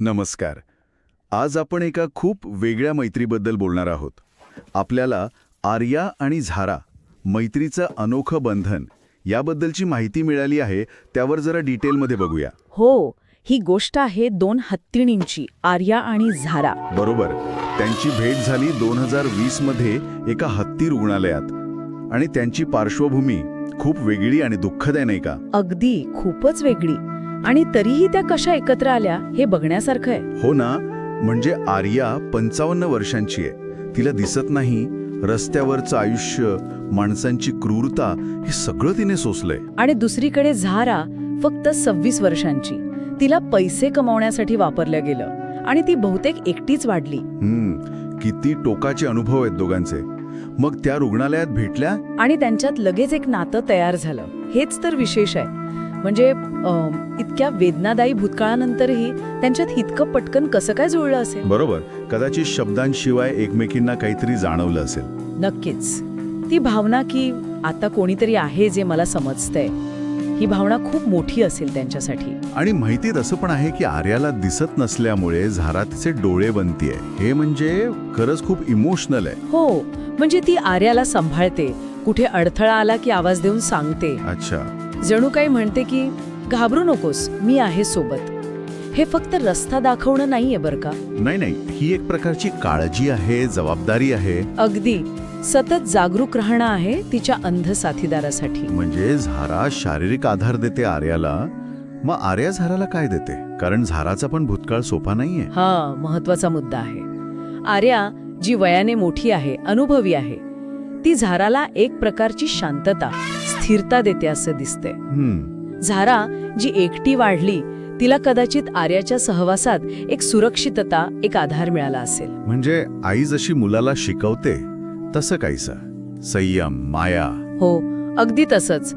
नमस्कार. आज आपण एका खूप वेगळ्या मैत्रीबद्दल बोलणार आहोत. आपल्याला आर्या आणि झारा मैत्रीचं अनोखं बंधन याबद्दलची माहिती मिळाली आहे त्यावर जरा डिटेलमध्ये बघूया. हो ही गोष्ट आहे दोन हत्तीणींची आर्या आणि झारा. बरोबर. त्यांची भेट झाली दोन हजार वीसमध्ये एका हत्ती रुग्णालयात. आणि त्यांची पार्श्वभूमी खूप वेगळी आणि दुःखद नाही का? अगदी खूपच वेगळी. आणि तरीही त्या कशा एकत्र आल्या हे बघण्यासारखं आहे. हो ना म्हणजे आर्या पंचावन्न वर्षांची आहे. तिला दिसत नाही रस्त्यावरचं आयुष्य माणसांची क्रूरता हे सगळं तिने सोसलंय. आणि दुसरीकडे झारा फक्त सव्वीस वर्षांची. तिला पैसे कमावण्यासाठी वापरलं गेलं आणि ती बहुतेक एकटीच वाढली. हम्म किती टोकाचे अनुभव आहेत दोघांचे. मग त्या रुग्णालयात भेटल्या? आणि त्यांच्यात लगेच एक नातं तयार झालं. हेच तर विशेष आहे. म्हणजे इतक्या वेदनादायी भूतकाळानंतरही त्यांच्यात इतकं पटकन कसं काय जुळलं असेल? बरोबर. कदाचित शब्दांशिवाय एकमेकींना काहीतरी जाणवलं असेल. नक्कीच. ती भावना की आता कोणीतरी आहे जे मला समजतंय ही भावना खूप मोठी असेल त्यांच्यासाठी. आणि माहितीत असं पण आहे की आर्याला दिसत नसल्यामुळे झारा तिचे डोळे बनतीये. हे म्हणजे खरंच खूप इमोशनल आहे. हो म्हणजे ती आर्याला सांभाळते. कुठे अडथळा आला की आवाज देऊन सांगते. अच्छा. जणू काही म्हणते की घाबरू नकोस मी आहे सोबत. हे फक्त रस्ता दाखवणं नाहीये बरं का? नाही नाही. ही एक प्रकारची काळजी आहे जबाबदारी आहे. अगदी. सतत जागरूक राहणं आहे तिच्या अंध साथीदारासाठी. म्हणजे झारा शारीरिक आधार देते आर्याला मग आर्या झाराला काय देते? कारण झाराचा पण भूतकाळ सोपा नाहीये. हा महत्त्वाचा मुद्दा आहे. आर्या जी वयाने मोठी आहे अनुभवी आहे ती झाराला एक प्रकारची शांतता स्थिरता देते असं दिसते हम्म. झारा जी एकटी वाढली तिला कदाचित आर्याच्या सहवासात एक सुरक्षितता एक आधार मिळाला असेल. म्हणजे आई जशी मुलाला शिकवते तसं काहीसं संयम माया. हो अगदी तसंच.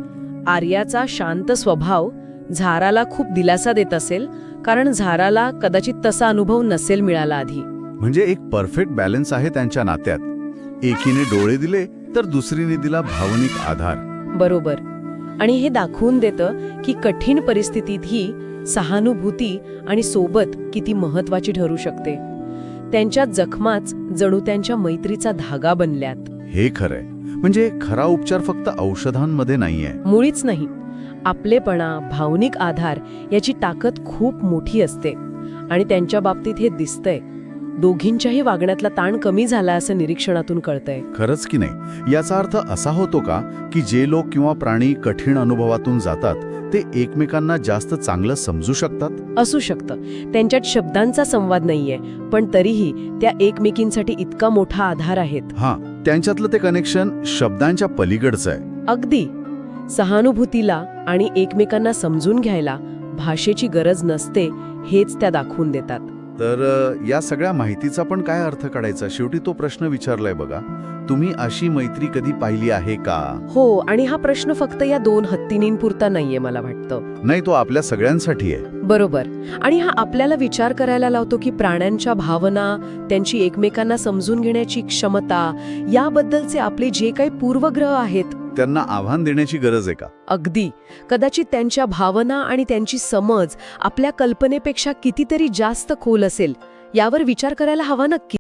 आर्याचा शांत स्वभाव झाराला खूप दिलासा देत असेल कारण झाराला कदाचित तसा अनुभव नसेल मिळाला आधी. म्हणजे एक परफेक्ट बॅलन्स आहे त्यांच्या नात्यात. एकीने डोळे दिले तर दुसरीने दिला भावनिक आधार. बरोबर. आणि हे दाखवून देतं की कठीण परिस्थितीतही सहानुभूती आणि सोबत किती महत्वाची ठरू शकते. त्यांच्या जखमाच जणू त्यांच्या मैत्रीचा धागा बनल्यात. हे खरंय. म्हणजे खरा उपचार फक्त औषधांमध्ये नाहीये. मुळीच नाही. आपलेपणा भावनिक आधार याची ताकद खूप मोठी असते. आणि त्यांच्या बाबतीत हे दिसतंय. दोघींच्याही वागण्यातला ताण कमी झाला असं निरीक्षणातून कळतंय. खरंच की नाही? याचा अर्थ असा होतो का की जे लोक किंवा प्राणी कठीण अनुभवातून जातात ते एकमेकांना जास्त चांगलं समजू शकतात? असू शकतं. त्यांच्यात शब्दांचा संवाद नाहीये पण तरीही त्या एकमेकींसाठी इतका मोठा आधार आहेत. हा त्यांच्यातलं ते कनेक्शन शब्दांच्या पलीकडचं आहे. अगदी. सहानुभूतीला आणि एकमेकांना समजून घ्यायला भाषेची गरज नसते हेच त्या दाखवून देतात. तर या सगळ्या माहितीचा पण काय अर्थ काढायचा? शेवटी तो प्रश्न विचारलाय बघा. तुम्ही अशी मैत्री कधी पाहिली आहे का? हो आणि हा प्रश्न फक्त या दोन हत्तीनींपुरता नाहीये मला वाटतं. नाही तो आपल्या सगळ्यांसाठी आहे. बरोबर. आणि हा आपल्याला विचार करायला लावतो की प्राण्यांच्या भावना त्यांची एकमेकांना समजून घेण्याची क्षमता याबद्दलचे आपले जे काही पूर्वग्रह आहेत त्यांना आव्हान देण्याची गरज आहे का? अगदी. कदाचित त्यांच्या भावना आणि त्यांची समज आपल्या कल्पनेपेक्षा कितीतरी जास्त खोल असेल यावर विचार करायला हवा नक्की.